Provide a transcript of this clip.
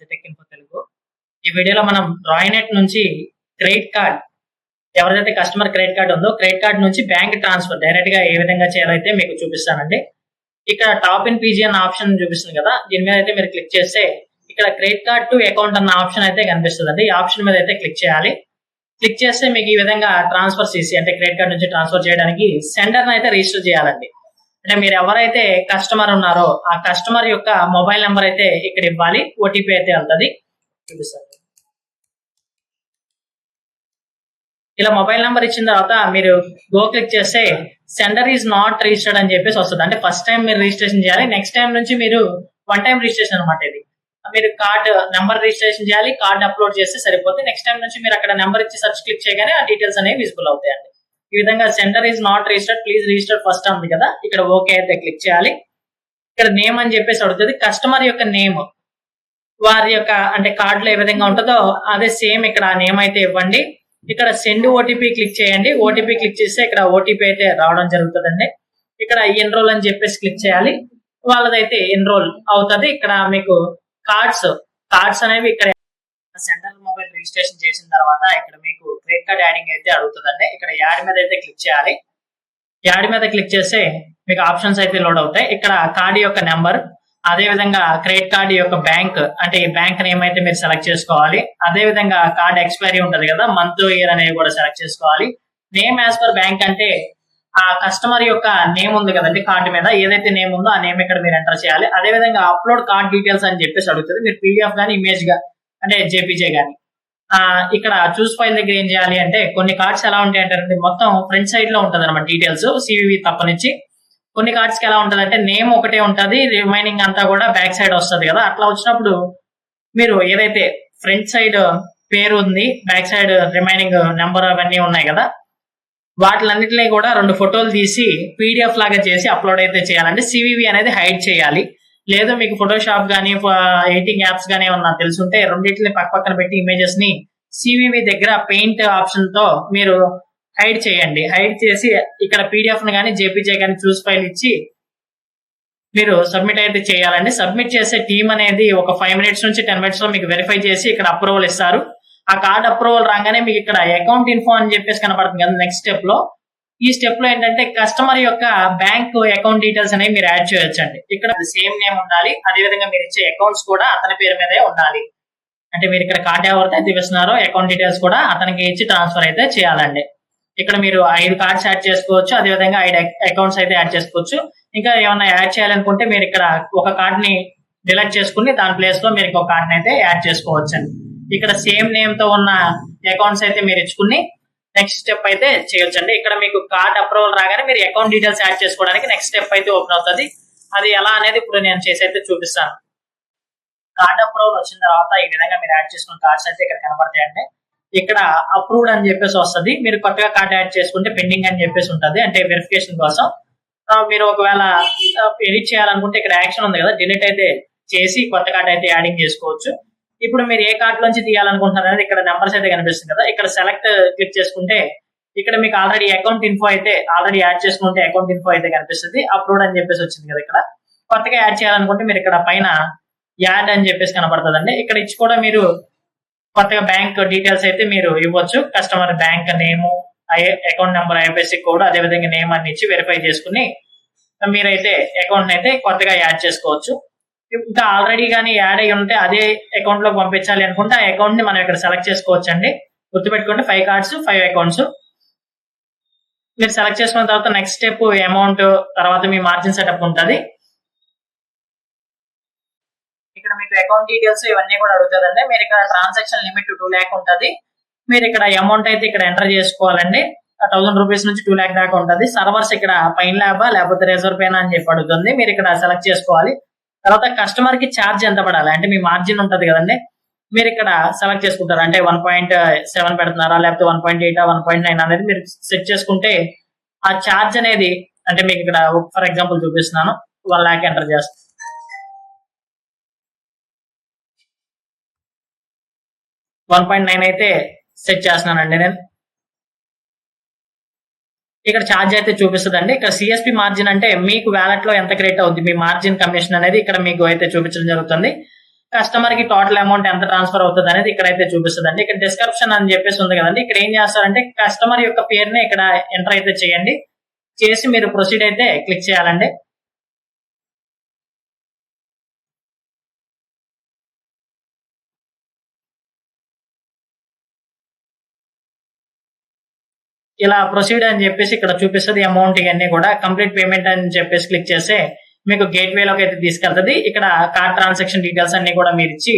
Digitek info Telugu. ఈ వీడియోలో మనం రాయినెట్ నుంచి క్రెడిట్ కార్డ్ ఎవరిదైతే కస్టమర్ క్రెడిట్ కార్డ్ ఉందో క్రెడిట్ కార్డ్ నుంచి బ్యాంక్ ట్రాన్స్ఫర్ డైరెక్ట్గా ఏ విధంగా చేయాలైతే మీకు చూపిస్తానండి. ఇక్కడ టాప్ ఇన్ పీజీ అన్న ఆప్షన్ చూపిస్తుంది కదా దీని మీద అయితే మీరు క్లిక్ చేస్తే ఇక్కడ క్రెడిట్ కార్డ్ టు అకౌంట్ అన్న ఆప్షన్ అయితే కనిపిస్తుంది ఈ ఆప్షన్ మీద అయితే క్లిక్ చేయాలి. క్లిక్ చేస్తే మీకు ఈ విధంగా ట్రాన్స్ఫర్ చేసి అంటే క్రెడిట్ కార్డ్ నుంచి ట్రాన్స్ఫర్ చేయడానికి సెండర్ అయితే రిజిస్టర్ చేయాలండి. అంటే మీరు ఎవరైతే కస్టమర్ ఉన్నారో ఆ కస్టమర్ యొక్క మొబైల్ నెంబర్ అయితే ఇక్కడ ఇవ్వాలి. ఓటీపీ అయితే వెళ్తుంది. చూపిస్తారు ఇలా మొబైల్ నెంబర్ ఇచ్చిన తర్వాత మీరు గో క్లిక్ చేస్తే సెండర్ ఈజ్ నాట్ రిజిస్టర్డ్ అని చెప్పేసి వస్తుంది. అంటే ఫస్ట్ టైం మీరు రిజిస్ట్రేషన్ చేయాలి. నెక్స్ట్ టైం నుంచి మీరు వన్ టైం రిజిస్ట్రేషన్ అనమాట ఇది. మీరు కార్డ్ నెంబర్ రిజిస్ట్రేషన్ చేయాలి. కార్డ్ అప్లోడ్ చేస్తే సరిపోతుంది. నెక్స్ట్ టైం నుంచి మీరు అక్కడ నెంబర్ ఇచ్చి సర్చ్ క్లిక్ చేయగానే ఆ డీటెయిల్స్ అనేవి విజిబుల్ అవుతాయండి. ఈ విధంగా sender is not registered please register first ఉంది కదా. ఇక్కడ ఓకే అయితే క్లిక్ చేయాలి. ఇక్కడ నేమ్ అని చెప్పేసి అడుగుతుంది. కస్టమర్ యొక్క నేమ్ వారి యొక్క అంటే కార్డులో ఏ విధంగా ఉంటుందో అదే సేమ్ ఇక్కడ నేమ్ అయితే ఇవ్వండి. ఇక్కడ సెండ్ ఓటీపీ క్లిక్ చేయండి. ఓటీపీ క్లిక్ చేస్తే ఇక్కడ ఓటీపీ అయితే రావడం జరుగుతుందండి. ఇక్కడ ఎన్రోల్ అని చెప్పేసి క్లిక్ చేయాలి. వాళ్ళదైతే ఎన్రోల్ అవుతుంది. ఇక్కడ మీకు కార్డ్స్ కార్డ్స్ అనేవి ఇక్కడ సెంట్రల్ మొబైల్ రిజిస్ట్రేషన్ చేసిన తర్వాత ఇక్కడ మీకు క్రెడిట్ కార్డ్ యాడింగ్ అయితే అడుగుతుందండి. ఇక్కడ యాడ్ మీద అయితే క్లిక్ చేయాలి. యాడ్ మీద క్లిక్ చేస్తే మీకు ఆప్షన్స్ అయితే లోడ్ అవుతాయి. ఇక్కడ కార్డ్ యొక్క నెంబర్ అదే విధంగా క్రెడిట్ కార్డ్ యొక్క బ్యాంక్ అంటే ఈ బ్యాంక్ నేమ్ అయితే మీరు సెలెక్ట్ చేసుకోవాలి. అదే విధంగా కార్డ్ ఎక్స్పైరీ ఉంటుంది కదా మంత్ ఇయర్ అనేవి కూడా సెలెక్ట్ చేసుకోవాలి. నేమ్ యాజ్ పర్ బ్యాంక్ అంటే ఆ కస్టమర్ యొక్క నేమ్ ఉంది కదండి కార్డు మీద ఏదైతే నేమ్ ఉందో ఆ నేమ్ ఇక్కడ మీరు ఎంటర్ చేయాలి. అదే విధంగా అప్లోడ్ కార్డ్ డీటెయిల్స్ అని చెప్పేసి అడుగుతుంది. మీరు పీడిఎఫ్ కానీ ఇమేజ్గా అంటే జేపీజే కానీ ఇక్కడ చూస్ ఫైల్ దగ్గర ఏం చేయాలి అంటే కొన్ని కార్డ్స్ ఎలా ఉంటాయి అంటే మొత్తం ఫ్రంట్ సైడ్లో ఉంటుంది అనమాట డీటెయిల్స్ సివివి తప్పనిచ్చి కొన్ని కార్డ్స్కి ఎలా ఉంటుంది అంటే నేమ్ ఒకటే ఉంటుంది రిమైనింగ్ అంతా కూడా బ్యాక్ సైడ్ వస్తుంది కదా. అట్లా వచ్చినప్పుడు మీరు ఏదైతే ఫ్రంట్ సైడ్ పేరు ఉంది బ్యాక్ సైడ్ రిమైనింగ్ నెంబర్ అవన్నీ ఉన్నాయి కదా వాటిలన్నిటిని కూడా రెండు ఫోటోలు తీసి పీడిఎఫ్ లాగా చేసి అప్లోడ్ అయితే చేయాలంటే సివివి అనేది హైడ్ చేయాలి. లేదు మీకు ఫోటోషాప్ కానీ ఎడిటింగ్ యాప్స్ కానీ ఏమన్నా తెలుసుంటే రెండింటిని పక్క పక్కన పెట్టి ఇమేజెస్ని సివివి దగ్గర పెయింట్ ఆప్షన్తో మీరు హైడ్ చేయండి. హైడ్ చేసి ఇక్కడ పీడిఎఫ్ను కానీ జేపీజే కానీ చూస్ ఫైల్ ఇచ్చి మీరు సబ్మిట్ అయితే చేయాలండి. సబ్మిట్ చేసే టీం అనేది ఒక ఫైవ్ మినిట్స్ నుంచి టెన్ మినిట్స్లో మీకు వెరిఫై చేసి ఇక్కడ అప్రూవల్ ఇస్తారు. ఆ కార్డ్ అప్రూవల్ రాగానే మీకు ఇక్కడ అకౌంట్ ఇన్ఫో అని చెప్పేసి కనపడుతుంది కదా నెక్స్ట్ స్టెప్లో. ఈ స్టెప్లో ఏంటంటే కస్టమర్ యొక్క బ్యాంక్ అకౌంట్ డీటెయిల్స్ అనేవి మీరు యాడ్ చేయొచ్చండి. ఇక్కడ సేమ్ నేమ్ ఉండాలి. అదే విధంగా మీరు ఇచ్చే అకౌంట్స్ కూడా అతని పేరు మీదే ఉండాలి. అంటే మీరు ఇక్కడ కార్డ్ ఎవరైతే తీపిస్తున్నారో అకౌంట్ డీటెయిల్స్ కూడా అతనికి ఇచ్చి ట్రాన్స్ఫర్ అయితే చేయాలండి. ఇక్కడ మీరు ఐదు కార్డ్స్ యాడ్ చేసుకోవచ్చు అదే విధంగా ఐదు అకౌంట్స్ అయితే యాడ్ చేసుకోవచ్చు. ఇంకా ఏమైనా యాడ్ చేయాలనుకుంటే మీరు ఇక్కడ ఒక కార్డ్ని డిలెక్ట్ చేసుకుని దాని ప్లేస్లో మీరు ఇంకొక కార్డ్ని అయితే యాడ్ చేసుకోవచ్చు అండి ఇక్కడ సేమ్ నేమ్తో ఉన్న అకౌంట్స్ అయితే మీరు ఇచ్చుకుని నెక్స్ట్ స్టెప్ అయితే చేయొచ్చండి. ఇక్కడ మీకు కార్డ్ అప్రూవల్ రాగానే మీరు అకౌంట్ డీటెయిల్స్ యాడ్ చేసుకోవడానికి నెక్స్ట్ స్టెప్ అయితే ఓపెన్ అవుతుంది. అది ఎలా అనేది ఇప్పుడు నేను చేసి అయితే చూపిస్తాను. కార్డ్ అప్రూవల్ వచ్చిన తర్వాత ఈ విధంగా మీరు యాడ్ చేసుకున్న కార్డ్స్ అయితే ఇక్కడ కనబడతాయండి ఇక్కడ అప్రూవ్డ్ అని చెప్పేసి వస్తుంది. మీరు కొత్తగా కార్డ్ యాడ్ చేసుకుంటే పెండింగ్ అని చెప్పేసి ఉంటుంది. అంటే వెరిఫికేషన్ కోసం. మీరు ఒకవేళ ఎడిట్ చేయాలనుకుంటే ఇక్కడ యాక్షన్ ఉంది కదా. డిలీట్ అయితే చేసి కొత్త కార్డ్ అయితే యాడింగ్ చేసుకోవచ్చు. ఇప్పుడు మీరు ఏ కార్డ్ నుంచి తీయాలనుకుంటున్నారు అనేది ఇక్కడ నెంబర్స్ అయితే కనిపిస్తుంది కదా. ఇక్కడ సెలెక్ట్ క్లిక్ చేసుకుంటే ఇక్కడ మీకు ఆల్రెడీ అకౌంట్ ఇన్ఫో అయితే ఆల్రెడీ యాడ్ చేసుకుంటే అకౌంట్ ఇన్ఫో అయితే కనిపిస్తుంది. అప్లోడ్ అని చెప్పేసి వచ్చింది కదా ఇక్కడ. కొత్తగా యాడ్ చేయాలనుకుంటే మీరు ఇక్కడ పైన యాడ్ అని చెప్పేసి కనబడుతుందండి. ఇక్కడ ఇచ్చి కూడా మీరు కొత్తగా బ్యాంక్ డీటెయిల్స్ అయితే మీరు ఇవ్వచ్చు. Customer bank name account number IFSC code అదే విధంగా నేమ్ అన్ని ఇచ్చి వెరిఫై చేసుకుని మీరైతే అకౌంట్ అయితే కొత్తగా యాడ్ చేసుకోవచ్చు. ఇంకా ఆల్రెడీ కానీ యాడ్ అయ్యి ఉంటే అదే అకౌంట్లో పంపించాలి అనుకుంటే ఆ అకౌంట్ని మనం ఇక్కడ సెలెక్ట్ చేసుకోవచ్చు అండి గుర్తుపెట్టుకోండి ఫైవ్ కార్డ్స్ ఫైవ్ అకౌంట్స్ మీరు సెలెక్ట్ చేసుకున్న తర్వాత నెక్స్ట్ స్టెప్ అమౌంట్ తర్వాత మీ మార్జిన్ సెటప్ ఉంటుంది. ఇక్కడ మీకు అకౌంట్ డీటెయిల్స్ ఇవన్నీ కూడా అడుగుతుందండి మీరు ఇక్కడ ట్రాన్సాక్షన్ లిమిట్ టూ ల్యాక్ ఉంటుంది. మీరు ఇక్కడ అమౌంట్ అయితే ఇక్కడ ఎంటర్ చేసుకోవాలండి. థౌసండ్ రూపీస్ నుంచి టూ ల్యాక్ దాకా ఉంటుంది. సర్వర్స్ ఇక్కడ పైన ల్యాబా లేకపోతే రిజర్వ్ పేనా అని చెప్పి అడుగుతుంది. మీరు ఇక్కడ సెలెక్ట్ చేసుకోవాలి. తర్వాత కస్టమర్కి ఛార్జ్ ఎంత పడాలి? అంటే మీ మార్జిన్ ఉంటుంది కదండి. మీరు ఇక్కడ సెలెక్ట్ చేసుకుంటారు. అంటే వన్ పాయింట్ సెవెన్ పెడుతున్నారా? లేకపోతే one point eight one point nine అనేది మీరు సెట్ చేసుకుంటే ఆ ఛార్జ్ అనేది అంటే మీకు ఇక్కడ ఫర్ ఎగ్జాంపుల్ చూపిస్తున్నాను. వన్ ల్యాక్ ఎంటర్ చేస్తాను వన్ పాయింట్ నైన్ అయితే సెట్ చేస్తున్నానండి నేను. ఇక్కడ ఛార్జ్ అయితే చూపిస్తుందండి. ఇక్కడ సిఎస్పి మార్జిన్ అంటే మీకు వ్యాలెట్లో ఎంత క్రియేట్ అవుతుంది మీ మార్జిన్ కమిషన్ అనేది ఇక్కడ మీకు అయితే చూపించడం జరుగుతుంది. కస్టమర్కి టోటల్ అమౌంట్ ఎంత ట్రాన్స్ఫర్ అవుతుంది అనేది ఇక్కడైతే చూపిస్తుంది అండి ఇక్కడ డిస్క్రిప్షన్ అని చెప్పేసి ఉంది కదండి. ఇక్కడ ఏం చేస్తారంటే కస్టమర్ యొక్క పేరుని ఇక్కడ ఎంటర్ అయితే చేయండి. చేసి మీరు ప్రొసీడ్ అయితే క్లిక్ చేయాలండి. ఇలా ప్రొసీడ్ అని చెప్పేసి ఇక్కడ చూపిస్తుంది అమౌంట్ ఇవన్నీ కూడా. కంప్లీట్ పేమెంట్ అని చెప్పేసి క్లిక్ చేస్తే మీకు గేట్ వేలోకి అయితే తీసుకెళ్తుంది. ఇక్కడ కార్డ్ ట్రాన్సాక్షన్ డీటెయిల్స్ అన్ని కూడా మీరు ఇచ్చి